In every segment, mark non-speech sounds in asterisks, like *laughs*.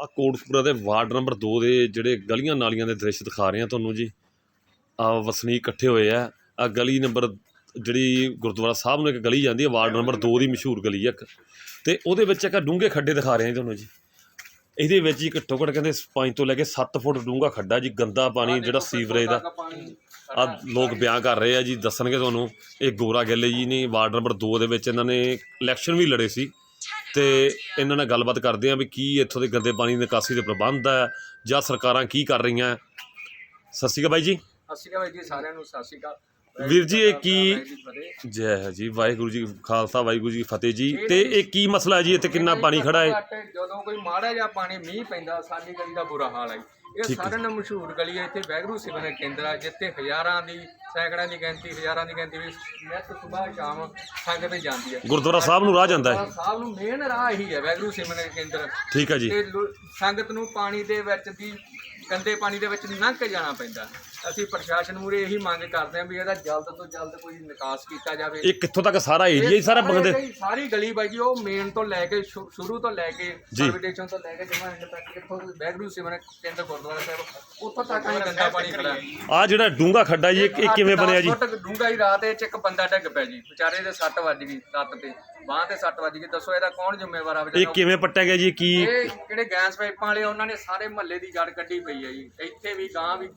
ਆ ਕੋਟਕਪੂਰਾ ਦੇ ward number 2 ਦੇ ਜਿਹੜੇ ਗਲੀਆਂ ਨਾਲੀਆਂ ਦੇ ਦ੍ਰਿਸ਼ ਦਿਖਾ ਰਹੇ ਆ ਤੁਹਾਨੂੰ ਜੀ। ਆ ਵਸਨੀਕ ਇਕੱਠੇ ਹੋਏ ਆ। ਆ ਗਲੀ ਨੰਬਰ ਜਿਹੜੀ ਗੁਰਦੁਆਰਾ ਸਾਹਿਬ ਨੂੰ ਇੱਕ ਗਲੀ ਜਾਂਦੀ ਹੈ ਵਾਰਡ ਨੰਬਰ 2 ਦੀ ਮਸ਼ਹੂਰ ਗਲੀ ਹੈ ਇੱਕ। ਤੇ ਉਹਦੇ ਵਿੱਚ ਇੱਕ ਡੂੰਘੇ ਖੱਡੇ ਦਿਖਾ ਰਹੇ ਆ ਤੁਹਾਨੂੰ ਜੀ। ਇਹਦੇ ਵਿੱਚ ਹੀ ਘੱਟੋ ਘੱਟ ਕਹਿੰਦੇ 5 ਤੋਂ ਲੈ ਕੇ 7 ਫੁੱਟ ਡੂੰਘਾ ਖੱਡਾ ਜੀ ਗੰਦਾ ਪਾਣੀ ਜਿਹੜਾ ਸੀਵਰੇਜ ਦਾ। ਆ ਲੋਕ ਬਿਆਨ ਕਰ ਰਹੇ ਆ ਜੀ ਦੱਸਣਗੇ ਤੁਹਾਨੂੰ। ਇਹ ਗੋਰਾ ਗਿੱਲ ਜੀ ਨੇ ਵਾਰਡ ਨੰਬਰ 2 ਦੇ ਵਿੱਚ ਇਹਨਾਂ ਨੇ ਇਲੈਕਸ਼ਨ ਵੀ ਲੜੇ ਸੀ। ਤੇ ਇਹਨਾਂ ਨਾਲ ਗੱਲਬਾਤ ਕਰਦੇ ਆ ਵੀ ਕੀ ਇੱਥੋਂ ਦੇ ਗੰਦੇ ਪਾਣੀ ਨਿਕਾਸੀ ਦੇ ਪ੍ਰਬੰਧ ਹੈ ਜਾਂ ਸਰਕਾਰਾਂ ਕੀ ਕਰ ਰਹੀਆਂ। ਸਤਿ ਸ਼੍ਰੀ ਅਕਾਲ ਬਾਈ ਜੀ। ਸਤਿ ਸ਼੍ਰੀ ਅਕਾਲ ਜੀ ਸਾਰਿਆਂ ਨੂੰ ਸਤਿ ਸ਼੍ਰੀ ਅਕਾਲ। ਵੀਰ ਜੀ, ਇਹ ਕੀ- ਜੀ ਹੈ ਜੀ ਵਾਹਿਗੁਰੂ ਜੀ ਖਾਲਸਾ ਵਾਹਿਗੁਰੂ ਜੀ ਫਤਿਹ ਜੀ। ਤੇ ਇਹ ਕੀ ਮਸਲਾ ਹੈ ਜੀ ਇੱਥੇ ਕਿੰਨਾ ਪਾਣੀ ਖੜਾ ਹੈ? ਜਦੋਂ ਕੋਈ ਮਾੜਾ ਜਿਹਾ ਪਾਣੀ ਮੀਂਹ ਪੈਂਦਾ ਸਾਡੀ ਗਲੀ ਦਾ ਬੁਰਾ ਹਾਲ ਹੈ ਇਹ। ਸਾਰਿਆਂ ਨੂੰ ਮਸ਼ਹੂਰ ਗਲੀ ਹੈ ਇੱਥੇ ਵੈਗਰੂ ਸਿਵਨ ਕੇਂਦਰ ਹੈ ਜਿੱਥੇ ਹਜ਼ਾਰਾਂ ਦੀ ਸੈਂਕੜਿਆਂ ਦੀ ਗਿਣਤੀ ਹਜ਼ਾਰਾਂ ਦੀ ਗਿਣਤੀ ਵਿੱਚ ਨਿਤ ਸਵੇਰ ਸ਼ਾਮ ਸੰਗਤ ਜਾਂਦੀ ਹੈ। ਗੁਰਦੁਆਰਾ ਸਾਹਿਬ ਨੂੰ ਰਾਹ ਜਾਂਦਾ ਹੈ। ਸਾਹਿਬ ਨੂੰ ਮੇਨ ਰਾਹ ਇਹੀ ਹੈ ਵੈਗਰੂ ਸਿਵਨ ਕੇਂਦਰ। ਠੀਕ ਹੈ ਜੀ। ਤੇ ਲੋ- ਸੰਗਤ ਨੂੰ ਪਾਣੀ ਦੇ ਵਿੱਚ ਦੀ ਗੰਦੇ ਪਾਣੀ ਦੇ ਵਿੱਚ ਲੰਘ ਕੇ ਜਾਣਾ ਪੈਂਦਾ। ਅਸੀਂ ਪ੍ਰਸ਼ਾਸਨ ਮੂਰੇ ਇਹੀ ਮੰਗ ਕਰਦੇ ਹਾਂ ਵੀ ਇਹਦਾ ਜਲਦ ਤੋਂ ਜਲਦ ਕੋਈ ਨਿਕਾਸ ਕੀਤਾ ਜਾਵੇ। ਇਹ ਕਿੱਥੋਂ ਤੱਕ ਸਾਰਾ ਏਰੀਆ ਹੀ ਸਾਰਾ ਬੰਦੇ ਸਾਰੀ- ਸਾਰੀ ਗਲੀ ਬਾਈ ਜੀ ਉਹ ਮੇਨ ਤੋਂ ਲੈ ਕੇ ਸ਼ੁ- ਸ਼ੁਰੂ ਤੋਂ ਲੈ ਕੇ ਜੀ। ਤੋਂ ਲੈ ਕੇ ਜਮਾ ਐਂਡ ਤੱਕ ਇੱਥੋਂ ਬੈਗਰੂ ਸਿਮਰਨ ਕੇਂਦਰ ਗੁਰਦੁਆਰਾ ਸਾਹਿਬ ਉੱਥੋਂ ਤੱਕ ਹੀ ਗੰਦਾ ਪਾਣੀ ਖੜਾ। ਹੈ। ਆ ਜਿਹੜਾ ਡੂੰਘਾ ਖੱਡਾ ਜੀ ਇਹ ਇਹ ਕਿਵੇਂ ਬਣਿਆ ਜੀ? ਡੂੰਘਾ ਹੀ ਰਾਤ ਇਹ ਚ ਇੱਕ ਬੰਦਾ ਡਿੱਗ ਪਿਆ ਜੀ ਵਿਚਾਰੇ ਦੇ ਸੱਟ ਵੱਜ ਗਈ ਲੱਤ ਤੇ ਬਾਹ ਤੇ ਸੱਟ ਵੱਜ ਗਈ ਦੱਸੋ ਇਹਦਾ ਕੌਣ ਜ਼ਿੰਮੇਵਾਰ ਆ ਇਹ ਵਿਚਾਰਾ ਕਿਵੇਂ ਪੱਟਿਆ ਗਿਆ ਜੀ ਕੀ ਇਹ ਜਿਹੜੇ ਗੈਸ ਪਾਈਪਾਂ ਵਾਲੇ ਉਹਨਾਂ ਨੇ ਸਾਰੇ ਮਹੱਲੇ ਦੀ ਜੜ ਕੱਢੀ ਪਈ ਹੈ ਜੀ ਇੱਥੇ ਵੀ ਗਾਂ ਵੀ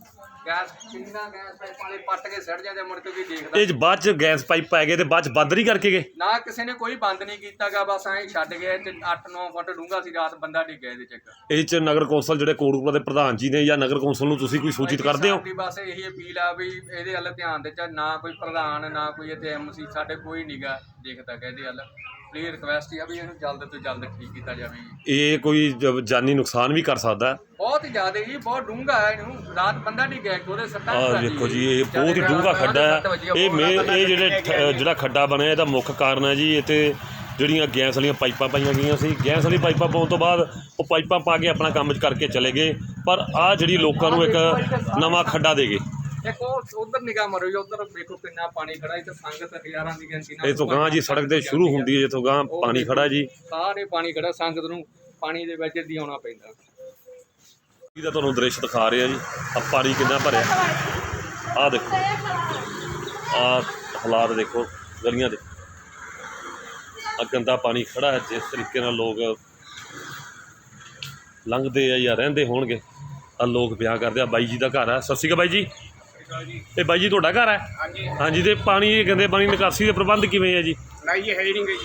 ਗੈਸ ਕਿੰਨਾ ਗੈਸ ਪਾਈਪਾਂ ਵਾਲੇ ਪੱਟ ਕੇ ਸੜ ਜਾਂਦੇ ਮੁੜ ਕੇ ਵੀ ਦੇਖਦਾ ਇਹ 'ਚ ਬਾਅਦ ਚ ਗੈਸ ਪਾਈਪ ਪੈ ਗਏ ਤੇ ਬਾਅਦ ਚ ਬੰਦ ਨਹੀਂ ਕਰਕੇ ਗਏ? ਨਾ ਕਿਸੇ ਨੇ ਕੋਈ ਬੰਦ ਨਹੀਂ ਕੀਤਾਗਾ ਬਸ ਐਂ ਛੱਡ ਗਏ ਤੇ 8-9 ਫੁੱਟ ਡੂੰਘਾ ਸੀ ਰਾਤ ਬੰਦਾ ਡਿੱਗਿਆ ਇਹਦੇ ਚ ਇੱਕ। ਇਹ ਚ ਨਗਰ ਕੌਂਸਲ ਜਿਹੜੇ ਕੋਟਕਪੂਰਾ ਦੇ ਪ੍ਰਧਾਨ ਜੀ ਨੇ ਜਾਂ ਨਗਰ ਕੌਂਸਲ ਨੂੰ ਤੁਸੀਂ ਕੋਈ ਸੂਚਿਤ ਕਰਦੇ ਹੋ? ਸਾਡੀ ਬਸ ਇਹੀ ਅਪੀਲ ਆ ਵੀ ਇਹਦੇ ਵੱਲ ਧਿਆਨ ਦੇ ਚ ਨਾ ਕੋਈ ਪ੍ਰਧਾਨ ਨਾ ਕੋਈ ਇੱਥੇ ਐਮਸੀ ਸਾਡੇ ਕੋਈ ਨਿਗਾ ਦੇਖਦਾ ਗਾ ਇਹਦੇ ਵੱਲ। ਪਲੀਜ਼ ਰਿਕਵੈਸਟ ਆ ਵੀ ਇਹਨੂੰ ਜਲਦ ਤੋਂ ਜਲਦ ਠੀਕ ਕੀਤਾ ਜਾਵੇ। ਜੀ। ਇਹ ਕੋਈ ਜ- ਜਾਨੀ ਨੁਕਸਾਨ ਵੀ ਕਰ ਸਕਦਾ ਹੈ। ਬਹੁਤ ਜ਼ਿਆਦਾ ਜੀ ਬਹੁਤ ਡੂੰਘਾ ਹੈ ਇਹਨੂੰ। ਰਾਤ ਬੰਦਾ ਡਿੱਗਿਆ ਇੱਕ ਉਹਦੇ ਸੱਟਾਂ ਆਹ ਵੇਖੋ ਜੀ ਇਹ ਬਹੁਤ ਹੀ ਡੂੰਘਾ ਖੱਡਾ ਹੈ। ਇਹ ਮੇ ਇਹ ਜਿਹੜੇ ਠ- ਜਿਹੜਾ ਖੱਡਾ ਬਣਿਆ ਇਹਦਾ ਮੁੱਖ ਕਾਰਨ ਹੈ ਜੀ ਇਹ ਤੇ ਜਿਹੜੀਆਂ ਗੈਸ ਵਾਲੀਆਂ ਪਾਈਪਾਂ ਪਾਈਆਂ ਗਈਆਂ ਸੀ। ਗੈਸ ਵਾਲੀ ਪਾਈਪਾਂ ਪਾਉਣ ਤੋਂ ਬਾਅਦ ਉਹ ਪਾਈਪਾਂ ਪਾ ਕੇ ਆਪਣਾ ਕੰਮ ਕਰਕੇ ਚਲੇ ਗਏ। ਪਰ ਆ ਜਿਹੜੀ ਲੋਕਾਂ ਨੂੰ ਇੱਕ ਨਵਾਂ ਖੱਡਾ ਦੇ ਗਏ। ਉਹ ਉਧਰ ਨਿਗਾਹ ਮਾਰੋ ਜੀ ਉਧਰ ਵੇਖੋ ਕਿੰਨਾ ਪਾਣੀ ਖੜਾ ਇੱਥੇ ਸੰਗਤ ਹਜ਼ਾਰਾਂ ਦੀ ਗਿਣਤੀ ਨਾਲ ਇਹ ਤੋਂ ਗਾਂ ਜੀ ਸੜਕ ਦੇ ਸ਼ੁਰੂ ਹੁੰਦੀ ਹੈ ਜਿੱਥੋਂ ਗਾਂ ਪਾਣੀ ਖੜਾ ਜੀ। ਸਾਰੇ ਪਾਣੀ ਖੜਾ ਸੰਗਤ ਨੂੰ ਪਾਣੀ ਦੇ ਵਿੱਚ ਦੀ ਆਉਣਾ ਪੈਂਦਾ। ਇਹਦਾ ਤੁਹਾਨੂੰ ਦ੍ਰਿਸ਼ ਦਿਖਾ ਰਿਹਾ ਜੀ ਆ ਪਾਣੀ ਕਿੰਨਾ ਭਰਿਆ। ਆ ਦੇਖੋ। ਆ ਹਾਲਾਤ ਦੇਖੋ ਗਲੀਆਂ ਦੇ। ਆ ਗੰਦਾ ਪਾਣੀ ਖੜਾ ਹੈ ਜਿਸ ਤਰੀਕੇ ਨਾਲ ਲੋਕ ਲੰਘਦੇ ਆ ਜਾਂ ਰਹਿੰਦੇ ਹੋਣਗੇ ਆ ਲੋਕ ਬਿਆਨ ਕਰਦੇ ਆ। ਬਾਈ ਜੀ ਦਾ ਘਰ ਹੈ ਸਤਿ ਸ਼੍ਰੀ ਅਕਾਲ ਬਾਈ ਜੀ। ਇਹ ਬਾਈ ਜੀ ਤੁਹਾਡਾ ਘਰ ਹੈ? ਹਾਂਜੀ। ਹਾਂਜੀ ਤੇ ਪਾਣੀ ਗੰਦੇ ਪਾਣੀ ਨਿਕਾਸੀ ਦੇ ਪ੍ਰਬੰਧ ਕਿਵੇਂ ਹੈ ਜੀ? ਨਹੀਂ ਜੀ ਹੈ ਹੀ ਨਹੀਂ ਜੀ।